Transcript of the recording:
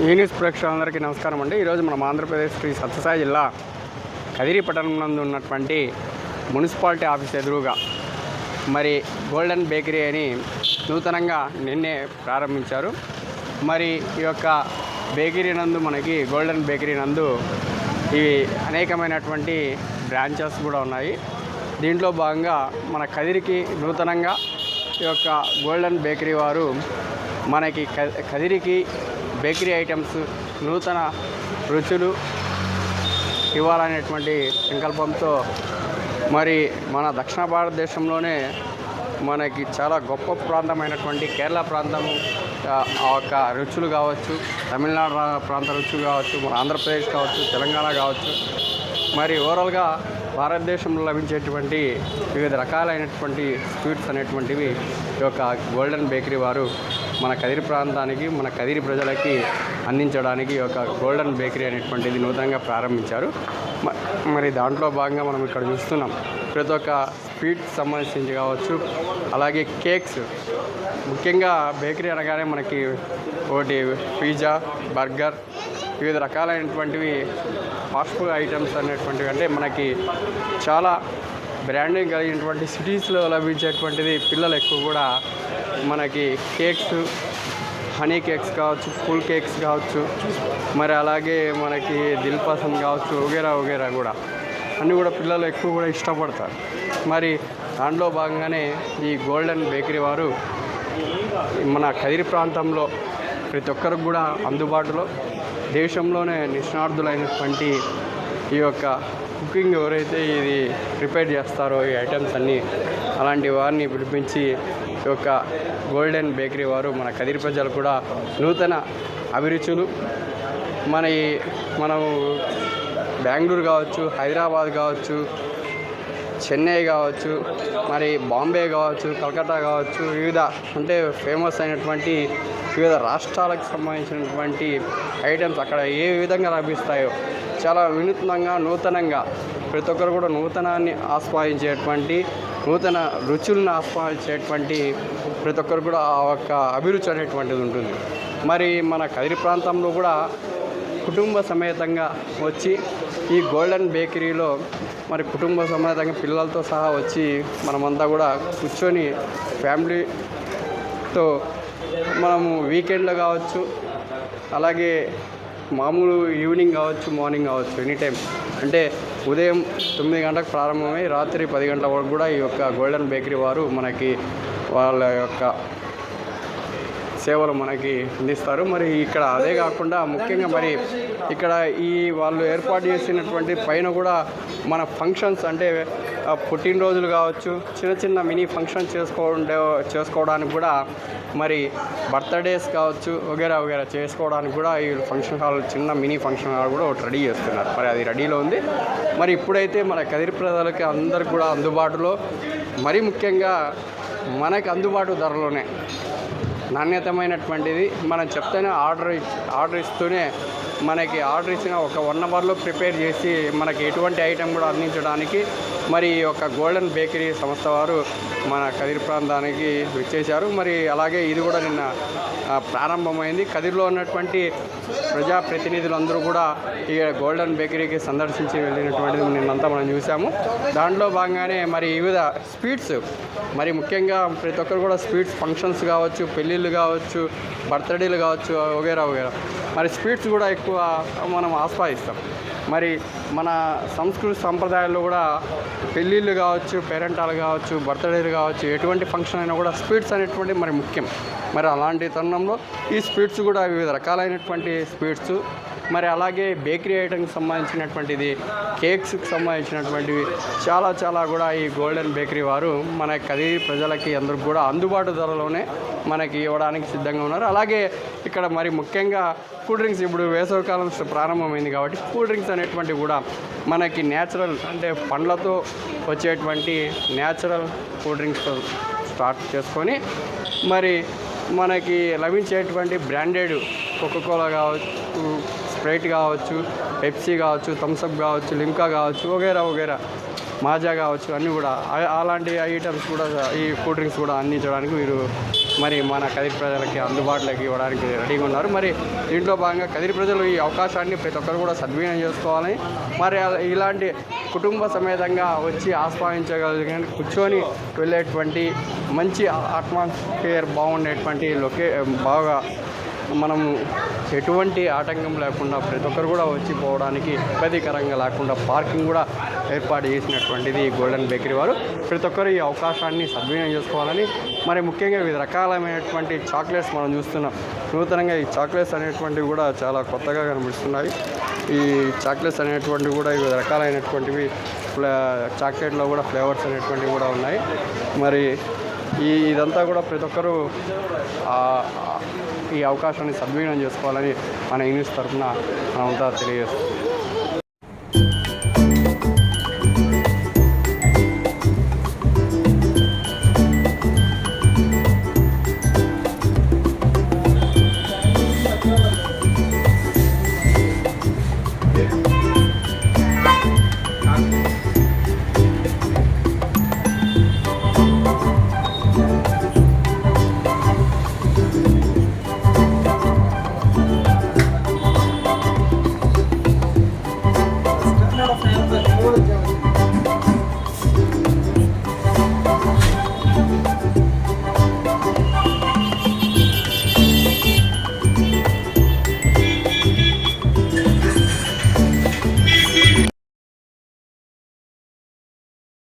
ఈ న్యూస్ ప్రేక్షకులందరికీ నమస్కారం అండి. ఈరోజు మనం ఆంధ్రప్రదేశ్ శ్రీ సత్యసాయి జిల్లా కదిరి పట్టణంలో నందు ఉన్నటువంటి మున్సిపాలిటీ ఆఫీస్ ఎదురుగా మరి గోల్డెన్ బేకరీ అని నూతనంగా నిన్నే ప్రారంభించారు. మరి ఈ యొక్క బేకరీ నందు మనకి గోల్డెన్ బేకరీ నందు ఇవి అనేకమైనటువంటి బ్రాంచెస్ కూడా ఉన్నాయి. దీంట్లో భాగంగా మన కదిరికి నూతనంగా ఈ యొక్క గోల్డెన్ బేకరీ వారు మనకి క- కదిరికి బేకరీ ఐటమ్స్ నూతన రుచులు ఇవ్వాలనేటువంటి సంకల్పంతో మరి మన దక్షిణ భారతదేశంలోనే మనకి చాలా గొప్ప ప్రాంతమైనటువంటి కేరళ ప్రాంతం ఆ యొక్క రుచులు కావచ్చు తమిళనాడు ప్రాంత రుచులు కావచ్చు మన ఆంధ్రప్రదేశ్ కావచ్చు తెలంగాణ కావచ్చు. మరి ఓవరాల్గా భారతదేశంలో లభించేటువంటి వివిధ రకాలైనటువంటి స్వీట్స్ అనేటువంటివి ఈ యొక్క గోల్డెన్ బేకరీ వారు మన కదిరి ప్రాంతానికి మన కదిరి ప్రజలకి అందించడానికి ఒక గోల్డెన్ బేకరీ అనేటువంటిది నూతనంగా ప్రారంభించారు. మరి దాంట్లో భాగంగా మనం ఇక్కడ చూస్తున్నాం ప్రతి ఒక్క స్వీట్ సంబంధించి కావచ్చు అలాగే కేక్స్. ముఖ్యంగా బేకరీ అనగానే మనకి ఒకటి పిజ్జా బర్గర్ వివిధ రకాలైనటువంటివి ఫాస్ట్ ఫుడ్ ఐటమ్స్ అనేటువంటివి. అంటే మనకి చాలా బ్రాండింగ్ కలిగినటువంటి సిటీస్లో లభించేటువంటిది పిల్లలు ఎక్కువ కూడా మనకి కేక్స్ హనీ కేక్స్ కావచ్చు ఫుల్ కేక్స్ కావచ్చు మరి అలాగే మనకి దిల్ పసంద్ కావచ్చు వగేరా వగేరా కూడా. అన్నీ కూడా పిల్లలు ఎక్కువ కూడా ఇష్టపడతారు. మరి దాంట్లో భాగంగానే ఈ గోల్డెన్ బేకరీ వారు మన కదిరి ప్రాంతంలో ప్రతి ఒక్కరికి కూడా అందుబాటులో దేశంలోనే నిష్ణార్థులైనటువంటి ఈ యొక్క కుకింగ్ ఎవరైతే ఇది ప్రిపేర్ చేస్తారో ఈ ఐటమ్స్ అన్నీ అలాంటి వారిని పిలిపించి యొక్క గోల్డెన్ బేకరీ వారు మన కదిరి ప్రజలు కూడా నూతన అభిరుచులు. మన ఈ మనం బెంగళూరు కావచ్చు హైదరాబాద్ కావచ్చు చెన్నై కావచ్చు మరి బాంబే కావచ్చు కలకత్తా కావచ్చు వివిధ అంటే ఫేమస్ అయినటువంటి వివిధ రాష్ట్రాలకు సంబంధించినటువంటి ఐటమ్స్ అక్కడ ఏ విధంగా లభిస్తాయో చాలా వినూత్నంగా నూతనంగా ప్రతి ఒక్కరు కూడా నూతనాన్ని ఆస్వాదించేటువంటి నూతన రుచులను ఆస్వాదించేటువంటి ప్రతి ఒక్కరు కూడా ఆ యొక్క అభిరుచి అనేటువంటిది ఉంటుంది. మరి మన కదిరి ప్రాంతంలో కూడా కుటుంబ సమేతంగా వచ్చి ఈ గోల్డెన్ బేకరీలో మరి కుటుంబ సమేతంగా పిల్లలతో సహా వచ్చి మనమంతా కూడా కూర్చొని ఫ్యామిలీతో మనము వీకెండ్లో కావచ్చు అలాగే మామూలు ఈవినింగ్ కావచ్చు మార్నింగ్ కావచ్చు ఎనీ టైం అంటే ఉదయం తొమ్మిది గంటలకు ప్రారంభమై రాత్రి పది గంటల వరకు కూడా ఈ యొక్క గోల్డెన్ బేకరీ వారు మనకి వాళ్ళ యొక్క సేవలు మనకి అందిస్తారు. మరి ఇక్కడ అదే కాకుండా ముఖ్యంగా మరి ఇక్కడ ఈ వాళ్ళు ఏర్పాటు చేసినటువంటి పైన కూడా మన ఫంక్షన్స్ అంటే పుట్టినరోజులు కావచ్చు చిన్న చిన్న మినీ ఫంక్షన్ చేసుకోండే చేసుకోవడానికి కూడా మరి బర్త్డేస్ కావచ్చు వగేరా వగేరా చేసుకోవడానికి కూడా ఈ ఫంక్షన్ హాల్ చిన్న మినీ ఫంక్షన్ హాల్ కూడా ఒకటి రెడీ చేస్తున్నారు. మరి అది రెడీలో ఉంది. మరి ఇప్పుడైతే మన కదిరి ప్రజలకి అందరికి కూడా అందుబాటులో. మరీ ముఖ్యంగా మనకి అందుబాటు ధరలోనే నాణ్యతమైనటువంటిది. మనం చెప్తేనే ఆర్డర్ ఆర్డర్ ఇస్తూనే మనకి ఆర్డర్ ఇచ్చిన ఒక వన్ అవర్లో ప్రిపేర్ చేసి మనకి ఎటువంటి ఐటెం కూడా అందించడానికి మరి ఈ యొక్క గోల్డెన్ బేకరీ సంస్థ వారు మన కదిరి ప్రాంతానికి విచ్చేశారు. మరి అలాగే ఇది కూడా నిన్న ప్రారంభమైంది. కదిరిలో ఉన్నటువంటి ప్రజాప్రతినిధులందరూ కూడా ఈ గోల్డెన్ బేకరీకి సందర్శించి వెళ్ళినటువంటిది నిన్నంతా మనం చూసాము దాంట్లో భాగంగానే మరి వివిధ స్వీట్స్ మరి ముఖ్యంగా ప్రతి ఒక్కరు కూడా స్వీట్స్ ఫంక్షన్స్ కావచ్చు పెళ్ళిళ్ళు కావచ్చు బర్త్డేలు కావచ్చు వగేరా వగేరా. మరి స్వీట్స్ కూడా ఎక్కువ మనం ఆస్వాదిస్తాం. మరి మన సంస్కృతి సంప్రదాయాల్లో కూడా పెళ్ళిళ్ళు కావచ్చు పేరెంటాలు కావచ్చు బర్త్డేలు కావచ్చు ఎటువంటి ఫంక్షన్ అయినా కూడా స్వీట్స్ అనేటువంటి మరి ముఖ్యం. మరి అలాంటి తరుణంలో ఈ స్వీట్స్ కూడా వివిధ రకాలైనటువంటి స్వీట్స్ మరి అలాగే బేకరీ ఐటమ్కి సంబంధించినటువంటిది కేక్స్కి సంబంధించినటువంటివి చాలా చాలా కూడా ఈ గోల్డెన్ బేకరీ వారు మన కదిరి ప్రజలకి అందరికి కూడా అందుబాటు ధరలోనే మనకి ఇవ్వడానికి సిద్ధంగా ఉన్నారు. అలాగే ఇక్కడ మరి ముఖ్యంగా కూల్ డ్రింక్స్ ఇప్పుడు వేసవికాలం ప్రారంభమైంది కాబట్టి కూల్ డ్రింక్స్ అనేటువంటివి కూడా మనకి న్యాచురల్ అంటే పండ్లతో వచ్చేటువంటి న్యాచురల్ కూల్ డ్రింక్స్ స్టార్ట్ చేసుకొని మరి మనకి లభించేటువంటి బ్రాండెడ్ కోకోకోలా కావచ్చు స్ప్రైట్ కావచ్చు పెప్సీ కావచ్చు థమ్స్అప్ కావచ్చు లిమ్కా కావచ్చు వగేరా వగేరా. మాజా కావచ్చు అన్నీ కూడా. అలాంటి ఐటమ్స్ కూడా ఈ కూల్ డ్రింక్స్ కూడా అందించడానికి వీరు మరి మన కదిరి ప్రజలకి అందుబాటులోకి ఇవ్వడానికి రెడీగా ఉన్నారు. మరి దీంట్లో భాగంగా కదిరి ప్రజలు ఈ అవకాశాన్ని ప్రతి ఒక్కరు కూడా సద్వినియోగం చేసుకోవాలని మరి ఇలాంటి కుటుంబ సమేతంగా వచ్చి ఆస్వాదించగలిగిన కూర్చొని వెళ్ళేటువంటి మంచి అట్మాస్ఫియర్ బాగుండేటువంటి లొకే బాగా మనము ఎటువంటి ఆటంకం లేకుండా ప్రతి ఒక్కరు కూడా వచ్చి పోవడానికి ఇబ్బందికరంగా లేకుండా పార్కింగ్ కూడా ఏర్పాటు చేసినటువంటిది గోల్డెన్ బేకరీ వారు. ప్రతి ఒక్కరు ఈ అవకాశాన్ని సద్వినియోగం చేసుకోవాలని మరి ముఖ్యంగా వివిధ రకాలమైనటువంటి చాక్లెట్స్ మనం చూస్తున్నాం నూతనంగా ఈ చాక్లెట్స్ అనేటువంటివి కూడా చాలా కొత్తగా కనిపిస్తున్నాయి. ఈ చాక్లెట్స్ అనేటువంటివి కూడా వివిధ రకాలైనటువంటివి చాక్లెట్లో కూడా ఫ్లేవర్స్ అనేటువంటివి కూడా ఉన్నాయి. మరి ఈ ఇదంతా కూడా ప్రతి ఒక్కరూ ఈ అవకాశాన్ని సద్వినియోగం చేసుకోవాలని మన ఇంగ్లీష్ తరఫున అంతా తెలియజేస్తుంది